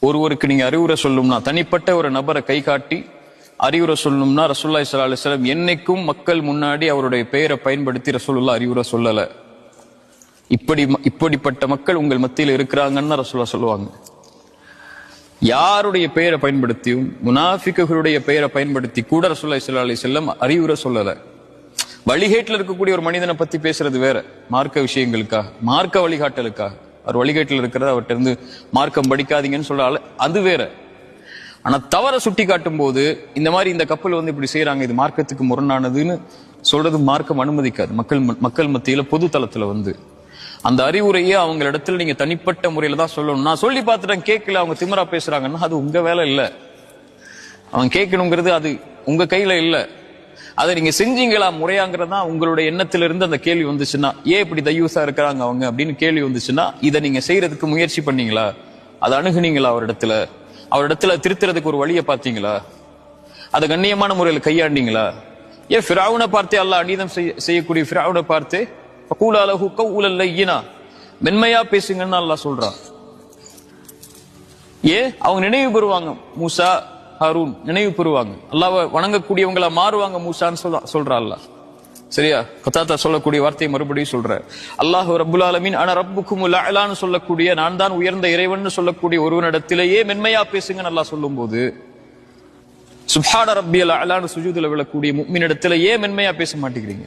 ஒருவருக்கு நீங்க அறிவுரை சொல்லும்னா தனிப்பட்ட ஒரு நபரை கை காட்டி அறிவுரை சொல்லணும்னா ரசூல்லா இஸ்லா அலுவலம் என்னைக்கும் மக்கள் முன்னாடி அவருடைய பெயரை பயன்படுத்தி ரசூலுல்லா அறிவுரை சொல்லல. இப்படி இப்படிப்பட்ட மக்கள் உங்கள் மத்தியில் இருக்கிறாங்கன்னு ரசூல்லா சொல்லுவாங்க. யாருடைய பெயரை பயன்படுத்தியும் முனாஃபிக்குகளுடைய பெயரை பயன்படுத்தி கூட ரசூல்லா இஸ்லா அலி செல்லம் அறிவுரை சொல்லல. வழிகேட்டில் இருக்கக்கூடிய ஒரு மனிதனை பத்தி பேசுறது வேற. மார்க்க விஷயங்களுக்காக மார்க்க வழிகாட்டலுக்காக. அவர் வழிகேட்டில் இருக்கிறத அவர்கிட்ட இருந்து மார்க்கம் படிக்காதீங்கன்னு சொல்றால அது வேற. ஆனா தவற சுட்டி காட்டும் போது இந்த மாதிரி இந்த கப்பல் வந்து இப்படி செய்யறாங்க இது மார்க்கத்துக்கு முரணானதுன்னு சொல்றது மார்க்கம் அனுமதிக்காது. மக்கள் மக்கள் மத்தியில பொது தளத்துல வந்து. அந்த அறிவுரையை அவங்க இடத்துல நீங்க தனிப்பட்ட முறையில தான் சொல்லணும். நான் சொல்லி பார்த்துட்டேன் கேட்கல அவங்க திமரா பேசுறாங்கன்னா அது உங்க வேலை இல்லை. அவன் கேட்கணுங்கிறது அது உங்க கையில இல்லை. அதை நீங்க செஞ்சீங்களா முறையாங்கிறதா உங்களுடைய எண்ணத்திலிருந்து அந்த கேள்வி வந்துச்சுன்னா ஏன் இப்படி தையூசா இருக்கிறாங்க அவங்க அப்படின்னு கேள்வி வந்துச்சுன்னா இதை நீங்க செய்யறதுக்கு முயற்சி பண்ணீங்களா? அதை அணுகுனீங்களா அவரிடத்துல? அவரிடத்துல திருத்துறதுக்கு ஒரு வழியை பார்த்தீங்களா? அதை கண்ணியமான முறையில் கையாண்டீங்களா? ஏன் ஃபிராவுனை பார்த்தே அல்ல அநீதம் செய்ய- செய்யக்கூடிய ஃபிராவுனை பார்த்து கூல அலகு கவுலல் ஈனா மென்மையா பேசுங்கன்னு அல்லா சொல்றான். ஏ அவங்க நினைவு பெறுவாங்க மூசா ஹரூன் நினைவு பெறுவாங்க அல்லாவை வணங்கக்கூடியவங்களா மாறுவாங்க மூசான்னு சொல்ல சொல்றா அல்லாஹ். சரியா? கத்தாத்தா சொல்லக்கூடிய வார்த்தையை மறுபடியும் சொல்ற அல்லாஹ் ரபுல் ஆலமீன் ஆனா ரப்புக்கும் அலான்னு சொல்லக்கூடிய நான் தான் உயர்ந்த இறைவன் சொல்லக்கூடிய ஒருவனிடத்திலேயே மென்மையா பேசுங்க அல்லாஹ் சொல்லும்போது சுப்ஹான ரப்பி அலான்னு சுஜூதுல விழக்கூடிய முக்மினிடத்துல ஏன் மென்மையா பேச மாட்டேங்கிறீங்க.